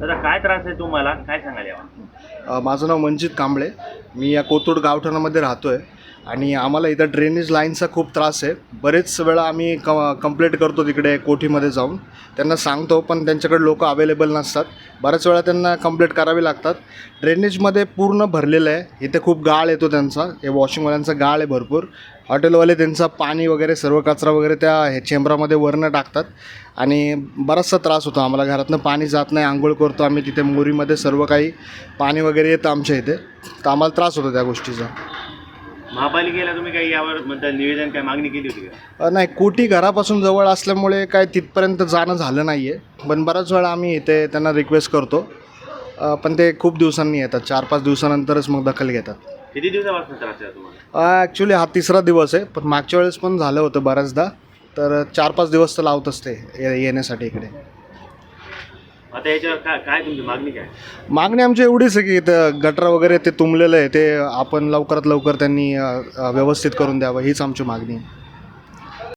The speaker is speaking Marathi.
दादा काय त्रास आहे तुम्हाला? काय सांगाल यावर? माझं नाव मंजित कांबळे. मी या कोथरूड गावठाणामध्ये राहतो आहे आणि आम्हाला इथं ड्रेनेज लाईनचा खूप त्रास आहे. बरेच वेळा आम्ही क कंप्लेंट करतो तिकडे कोठीमध्ये जाऊन. त्यांना सांगतो पण त्यांच्याकडे लोक अवेलेबल नसतात. बऱ्याच वेळा त्यांना कंप्लेंट करावी लागतात. ड्रेनेजमध्ये पूर्ण भरलेलं आहे. इथे खूप गाळ येतो त्यांचा. हे वॉशिंगवाल्यांचा गाळ आहे भरपूर. हॉटेलवाले त्यांचा पाणी वगैरे सर्व कचरा वगैरे त्या हे चेंबरामध्ये वरणं टाकतात. आणि बराचसा त्रास होतो आम्हाला. घरातनं पाणी जात नाही. आंघोळ करतो आम्ही तिथे मोरीमध्ये सर्व काही पाणी वगैरे येतं आमच्या इथे. तर आम्हाला त्रास होतो त्या गोष्टीचा. महापालिकेला तुम्ही काही यावर म्हणजे निवेदन काय मागणी केली होती का? अ, नाही कोठी घरापासून जवळ असल्यामुळे काय तिथपर्यंत जाणं झालं नाही आहे पण बऱ्याच वेळा आम्ही इथे त्यांना रिक्वेस्ट करतो. अ, पण ते खूप दिवसांनी येतात. चार पाच दिवसानंतरच मग दखल घेतात. किती दिवसापासून त्रास आहे तुम्हाला? ॲक्च्युली हा तिसरा दिवस आहे. पण मागच्या वेळेस पण झालं होतं बऱ्याचदा. तर चार पाच दिवस तर लावतच ते ये- येण्यासाठी इकडे. आता याच्यावर काय काय तुमची मागणी काय? मागणी आमची एवढीच आहे की इथं गटर वगैरे ते तुंबलेलं आहे ते आपण लवकरात लवकर त्यांनी अ, अ, व्यवस्थित करून द्यावं हीच आमची मागणी आहे.